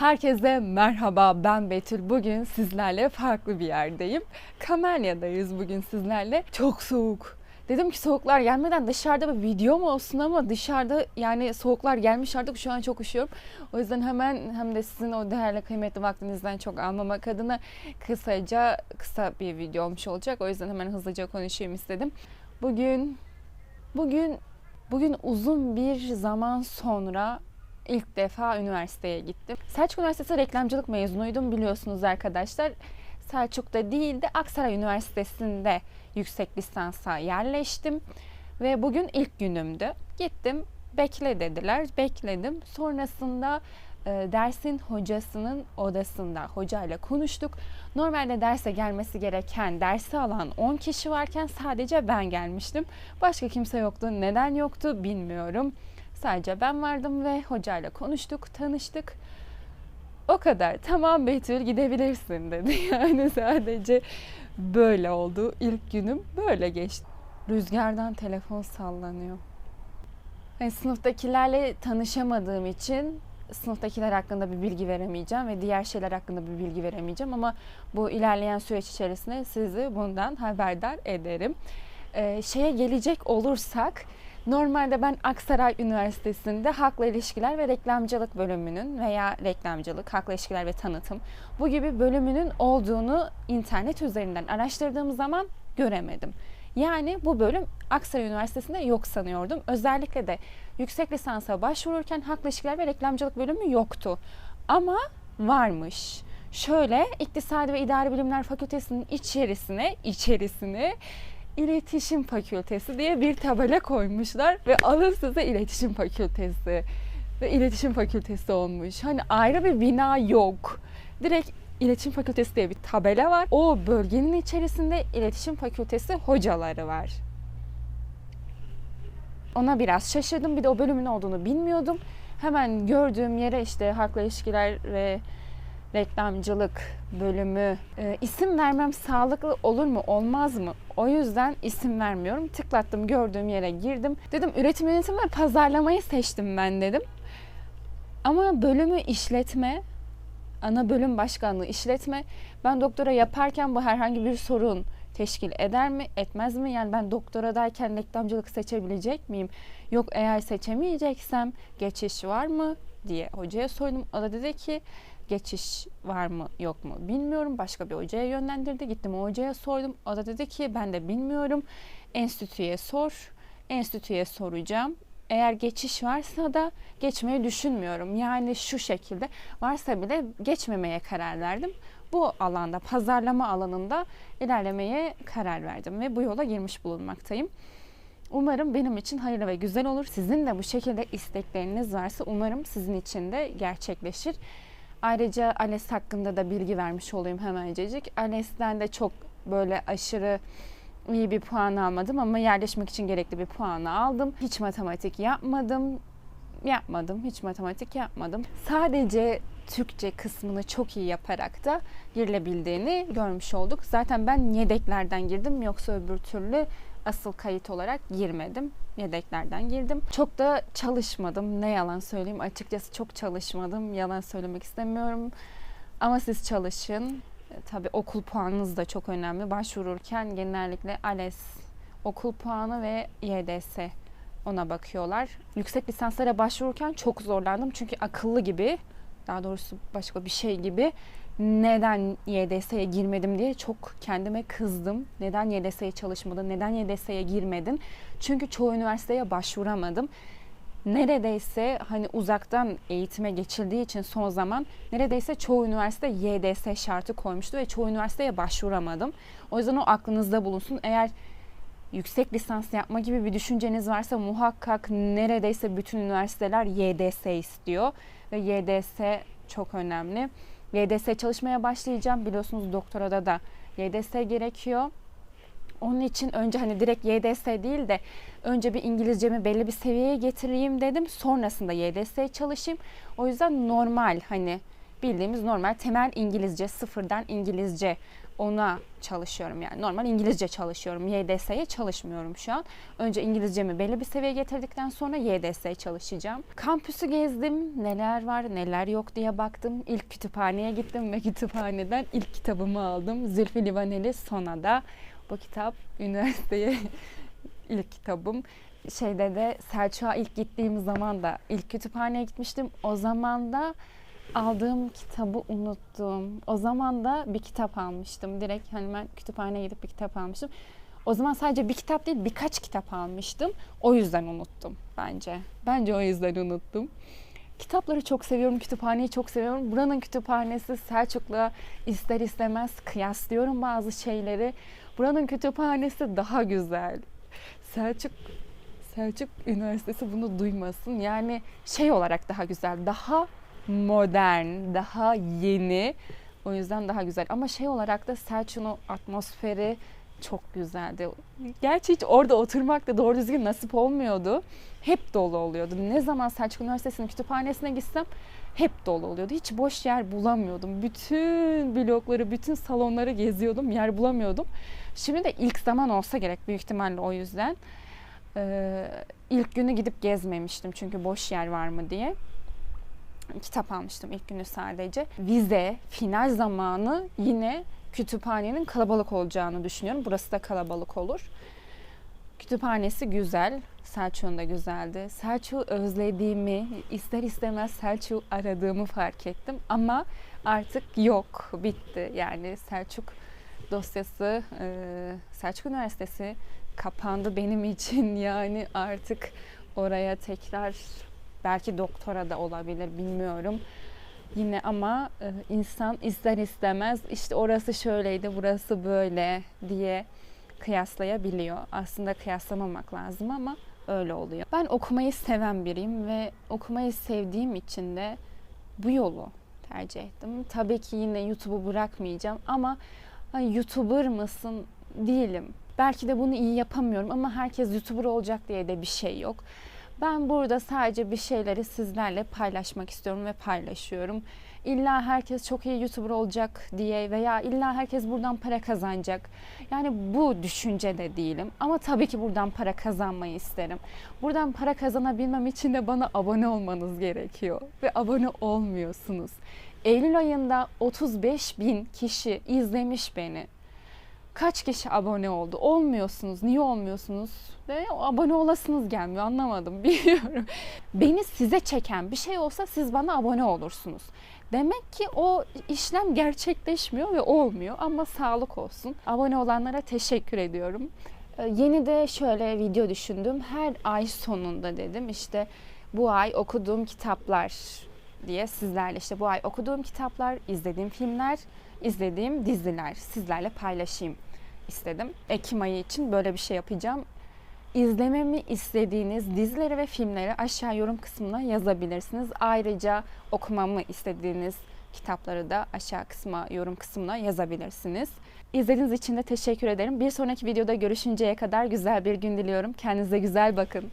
Herkese merhaba ben Betül. Bugün sizlerle farklı bir yerdeyim. Kamelya'dayız bugün sizlerle. Çok soğuk. Dedim ki soğuklar gelmeden dışarıda bir video mu olsun ama dışarıda yani soğuklar gelmiş artık şu an çok üşüyorum. O yüzden hemen hem de sizin o değerli kıymetli vaktinizden çok almamak adına kısaca kısa bir video olmuş olacak. O yüzden hemen hızlıca konuşayım istedim. Bugün bugün bugün uzun bir zaman sonra ilk defa üniversiteye gittim. Selçuk Üniversitesi reklamcılık mezunuydum biliyorsunuz arkadaşlar. Selçuk'ta değil de Aksaray Üniversitesi'nde yüksek lisansa yerleştim. Ve bugün ilk günümdü. Gittim, bekle dediler. Bekledim. Sonrasında e, dersin hocasının odasında hocayla konuştuk. Normalde derse gelmesi gereken dersi alan 10 kişi varken sadece ben gelmiştim. Başka kimse yoktu. Neden yoktu bilmiyorum. Sadece ben vardım ve hocayla konuştuk, tanıştık. O kadar. Tamam Betül gidebilirsin dedi. Yani sadece böyle oldu. İlk günüm böyle geçti. Rüzgardan telefon sallanıyor. Yani sınıftakilerle tanışamadığım için sınıftakiler hakkında bir bilgi veremeyeceğim ve diğer şeyler hakkında bir bilgi veremeyeceğim ama bu ilerleyen süreç içerisinde sizi bundan haberdar ederim. Ee, şeye gelecek olursak Normalde ben Aksaray Üniversitesi'nde Halkla İlişkiler ve Reklamcılık bölümünün veya reklamcılık, halkla ilişkiler ve tanıtım bu gibi bölümünün olduğunu internet üzerinden araştırdığım zaman göremedim. Yani bu bölüm Aksaray Üniversitesi'nde yok sanıyordum. Özellikle de yüksek lisansa başvururken halkla ilişkiler ve reklamcılık bölümü yoktu. Ama varmış. Şöyle İktisadi ve İdari Bilimler Fakültesi'nin içerisine içerisine İletişim Fakültesi diye bir tabela koymuşlar ve alın size İletişim Fakültesi ve İletişim Fakültesi olmuş. Hani ayrı bir bina yok. Direkt İletişim Fakültesi diye bir tabela var. O bölgenin içerisinde İletişim Fakültesi hocaları var. Ona biraz şaşırdım. Bir de o bölümün olduğunu bilmiyordum. Hemen gördüğüm yere işte halkla ilişkiler ve reklamcılık bölümü e, isim vermem sağlıklı olur mu olmaz mı? O yüzden isim vermiyorum. Tıklattım gördüğüm yere girdim. Dedim üretim yönetimi ve pazarlamayı seçtim ben dedim. Ama bölümü işletme, ana bölüm başkanlığı işletme. Ben doktora yaparken bu herhangi bir sorun teşkil eder mi, etmez mi? Yani ben doktoradayken reklamcılık seçebilecek miyim? Yok eğer seçemeyeceksem geçiş var mı diye hocaya sordum. O da dedi ki geçiş var mı yok mu bilmiyorum. Başka bir hocaya yönlendirdi. Gittim o hocaya sordum. O da dedi ki ben de bilmiyorum. Enstitüye sor. Enstitüye soracağım. Eğer geçiş varsa da geçmeyi düşünmüyorum. Yani şu şekilde varsa bile geçmemeye karar verdim. Bu alanda pazarlama alanında ilerlemeye karar verdim ve bu yola girmiş bulunmaktayım. Umarım benim için hayırlı ve güzel olur. Sizin de bu şekilde istekleriniz varsa umarım sizin için de gerçekleşir. Ayrıca ALES hakkında da bilgi vermiş olayım hemencecik. ALES'ten de çok böyle aşırı iyi bir puan almadım ama yerleşmek için gerekli bir puanı aldım. Hiç matematik yapmadım. Yapmadım. Hiç matematik yapmadım. Sadece Türkçe kısmını çok iyi yaparak da girilebildiğini görmüş olduk. Zaten ben yedeklerden girdim yoksa öbür türlü asıl kayıt olarak girmedim. Yedeklerden girdim. Çok da çalışmadım. Ne yalan söyleyeyim. Açıkçası çok çalışmadım. Yalan söylemek istemiyorum. Ama siz çalışın. E, tabii okul puanınız da çok önemli. Başvururken genellikle ALES okul puanı ve YDS ona bakıyorlar. Yüksek lisanslara başvururken çok zorlandım. Çünkü akıllı gibi daha doğrusu başka bir şey gibi neden YDS'ye girmedim diye çok kendime kızdım. Neden YDS'ye çalışmadın? Neden YDS'ye girmedin? Çünkü çoğu üniversiteye başvuramadım. Neredeyse hani uzaktan eğitime geçildiği için son zaman neredeyse çoğu üniversite YDS şartı koymuştu ve çoğu üniversiteye başvuramadım. O yüzden o aklınızda bulunsun. Eğer yüksek lisans yapma gibi bir düşünceniz varsa muhakkak neredeyse bütün üniversiteler YDS istiyor ve YDS çok önemli. YDS çalışmaya başlayacağım. Biliyorsunuz doktorada da YDS gerekiyor. Onun için önce hani direkt YDS değil de önce bir İngilizcemi belli bir seviyeye getireyim dedim. Sonrasında YDS çalışayım. O yüzden normal hani bildiğimiz normal temel İngilizce, sıfırdan İngilizce ona çalışıyorum yani. Normal İngilizce çalışıyorum. YDS'ye çalışmıyorum şu an. Önce İngilizcemi belli bir seviyeye getirdikten sonra YDS'ye çalışacağım. Kampüsü gezdim. Neler var, neler yok diye baktım. İlk kütüphaneye gittim ve kütüphaneden ilk kitabımı aldım. Zülfü Livaneli Sona'da. Bu kitap üniversiteye ilk kitabım. Şeyde de Selçuk'a ilk gittiğim zaman da ilk kütüphaneye gitmiştim. O zaman da aldığım kitabı unuttum. O zaman da bir kitap almıştım. Direkt hani ben kütüphaneye gidip bir kitap almıştım. O zaman sadece bir kitap değil birkaç kitap almıştım. O yüzden unuttum bence. Bence o yüzden unuttum. Kitapları çok seviyorum, kütüphaneyi çok seviyorum. Buranın kütüphanesi Selçuk'la ister istemez kıyaslıyorum bazı şeyleri. Buranın kütüphanesi daha güzel. Selçuk Selçuk Üniversitesi bunu duymasın. Yani şey olarak daha güzel, daha modern, daha yeni. O yüzden daha güzel. Ama şey olarak da Selçuk'un atmosferi çok güzeldi. Gerçi hiç orada oturmak da doğru düzgün nasip olmuyordu. Hep dolu oluyordu. Ne zaman Selçuk Üniversitesi'nin kütüphanesine gitsem hep dolu oluyordu. Hiç boş yer bulamıyordum. Bütün blokları, bütün salonları geziyordum. Yer bulamıyordum. Şimdi de ilk zaman olsa gerek büyük ihtimalle o yüzden. Ee, ilk günü gidip gezmemiştim çünkü boş yer var mı diye kitap almıştım ilk günü sadece. Vize, final zamanı yine kütüphanenin kalabalık olacağını düşünüyorum. Burası da kalabalık olur. Kütüphanesi güzel. Selçuk'un da güzeldi. Selçuk'u özlediğimi, ister istemez Selçuk'u aradığımı fark ettim. Ama artık yok, bitti. Yani Selçuk dosyası, Selçuk Üniversitesi kapandı benim için. Yani artık oraya tekrar belki doktora da olabilir bilmiyorum. Yine ama e, insan ister istemez işte orası şöyleydi, burası böyle diye kıyaslayabiliyor. Aslında kıyaslamamak lazım ama öyle oluyor. Ben okumayı seven biriyim ve okumayı sevdiğim için de bu yolu tercih ettim. Tabii ki yine YouTube'u bırakmayacağım ama YouTuber mısın? Değilim. Belki de bunu iyi yapamıyorum ama herkes YouTuber olacak diye de bir şey yok. Ben burada sadece bir şeyleri sizlerle paylaşmak istiyorum ve paylaşıyorum. İlla herkes çok iyi YouTuber olacak diye veya illa herkes buradan para kazanacak. Yani bu düşüncede değilim. Ama tabii ki buradan para kazanmayı isterim. Buradan para kazanabilmem için de bana abone olmanız gerekiyor. Ve abone olmuyorsunuz. Eylül ayında 35 bin kişi izlemiş beni kaç kişi abone oldu? Olmuyorsunuz. Niye olmuyorsunuz? Ve abone olasınız gelmiyor. Anlamadım. Bilmiyorum. Beni size çeken bir şey olsa siz bana abone olursunuz. Demek ki o işlem gerçekleşmiyor ve olmuyor ama sağlık olsun. Abone olanlara teşekkür ediyorum. Ee, yeni de şöyle video düşündüm. Her ay sonunda dedim işte bu ay okuduğum kitaplar diye sizlerle işte bu ay okuduğum kitaplar, izlediğim filmler, izlediğim diziler sizlerle paylaşayım istedim. Ekim ayı için böyle bir şey yapacağım. İzlememi istediğiniz dizileri ve filmleri aşağı yorum kısmına yazabilirsiniz. Ayrıca okumamı istediğiniz kitapları da aşağı kısma yorum kısmına yazabilirsiniz. İzlediğiniz için de teşekkür ederim. Bir sonraki videoda görüşünceye kadar güzel bir gün diliyorum. Kendinize güzel bakın.